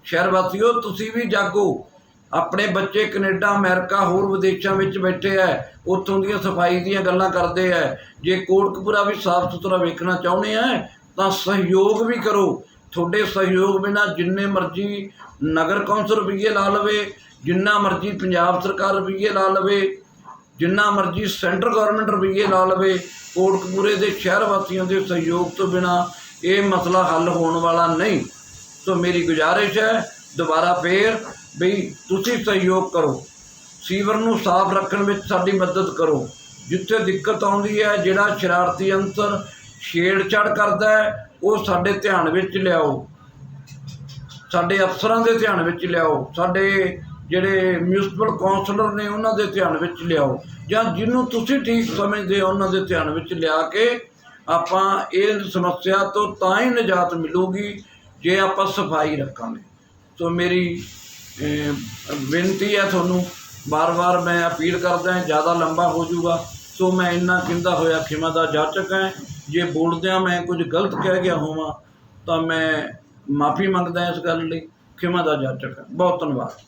ਸ਼ਹਿਰ ਵਾਸੀਓ, ਤੁਸੀਂ ਵੀ ਜਾਗੋ। ਆਪਣੇ ਬੱਚੇ ਕੈਨੇਡਾ, ਅਮਰੀਕਾ, ਹੋਰ ਵਿਦੇਸ਼ਾਂ ਵਿੱਚ ਬੈਠੇ ਐ। ਉੱਥੋਂ ਦੀਆਂ ਸਫ਼ਾਈ ਦੀਆਂ ਗੱਲਾਂ ਕਰਦੇ ਐ। ਜੇ ਕੋਟਕਪੂਰਾ ਵੀ ਸਾਫ਼ ਸੁਥਰਾ ਵੇਖਣਾ ਚਾਹੁੰਦੇ ਆ ਤਾਂ ਸਹਿਯੋਗ ਵੀ ਕਰੋ। ਤੁਹਾਡੇ ਸਹਿਯੋਗ ਬਿਨਾਂ ਜਿੰਨੇ ਮਰਜ਼ੀ ਨਗਰ ਕੌਂਸਲ ਰੁਪਈਏ ਲਾ ਲਵੇ, ਜਿੰਨਾ ਮਰਜ਼ੀ ਪੰਜਾਬ ਸਰਕਾਰ ਰੁਪਈਏ ਲਾ ਲਵੇ, ਜਿੰਨਾ ਮਰਜ਼ੀ ਸੈਂਟਰ ਗਵਰਨਮੈਂਟ ਰੁਪਈਏ ਲਾ ਲਵੇ, ਕੋਟਕਪੂਰੇ ਦੇ ਸ਼ਹਿਰ ਵਾਸੀਆਂ ਦੇ ਸਹਿਯੋਗ ਤੋਂ ਬਿਨਾ ਇਹ ਮਸਲਾ ਹੱਲ ਹੋਣ ਵਾਲਾ ਨਹੀਂ। ਸੋ ਮੇਰੀ ਗੁਜ਼ਾਰਿਸ਼ ਹੈ, ਦੁਬਾਰਾ ਫੇਰ ਬਈ ਤੁਸੀਂ ਸਹਿਯੋਗ ਕਰੋ। ਸੀਵਰ ਨੂੰ ਸਾਫ਼ ਰੱਖਣ ਵਿੱਚ ਸਾਡੀ ਮਦਦ ਕਰੋ। ਜਿੱਥੇ ਦਿੱਕਤ ਆਉਂਦੀ ਹੈ, ਜਿਹੜਾ ਸ਼ਰਾਰਤੀ ਅੰਤਰ ਛੇੜਛਾੜ ਕਰਦਾ ਹੈ, ਉਹ ਸਾਡੇ ਧਿਆਨ ਵਿੱਚ ਲਿਆਓ। ਸਾਡੇ ਅਫਸਰਾਂ ਦੇ ਧਿਆਨ ਵਿੱਚ ਲਿਆਓ। ਸਾਡੇ ਜਿਹੜੇ ਮਿਊਨਿਸਪਲ ਕਾਉਂਸਲਰ ਨੇ, ਉਹਨਾਂ ਦੇ ਧਿਆਨ ਵਿੱਚ ਲਿਆਓ। ਜਾਂ ਜਿਹਨੂੰ ਤੁਸੀਂ ਠੀਕ ਸਮਝਦੇ ਹੋ, ਉਹਨਾਂ ਦੇ ਧਿਆਨ ਵਿੱਚ ਲਿਆ ਕੇ ਆਪਾਂ ਇਹ ਸਮੱਸਿਆ ਤੋਂ ਤਾਂ ਹੀ ਨਿਜਾਤ ਮਿਲੂਗੀ ਜੇ ਆਪਾਂ ਸਫ਼ਾਈ ਰੱਖਾਂਗੇ। ਸੋ ਮੇਰੀ ਬੇਨਤੀ ਹੈ ਤੁਹਾਨੂੰ ਬਾਰ-ਬਾਰ ਮੈਂ ਅਪੀਲ ਕਰਦਾ ਹਾਂ, ਜ਼ਿਆਦਾ ਲੰਬਾ ਹੋ ਜਾਊਗਾ। ਸੋ ਮੈਂ ਇੰਨਾ ਕਹਿੰਦਾ ਹੋਇਆ ਖਿਮਾ ਦਾ ਜਾਚਕ ਹੈ, ਜੇ ਬੋਲਦਿਆਂ ਮੈਂ ਕੁਝ ਗਲਤ ਕਹਿ ਗਿਆ ਹੋਵਾਂ, ਤਾਂ ਮੈਂ ਮਾਫੀ ਮੰਗਦਾ ਇਸ ਗੱਲ ਲਈ। ਖਿਮਾ ਦਾ ਜਾਚਕ ਹੈ। ਬਹੁਤ ਧੰਨਵਾਦ।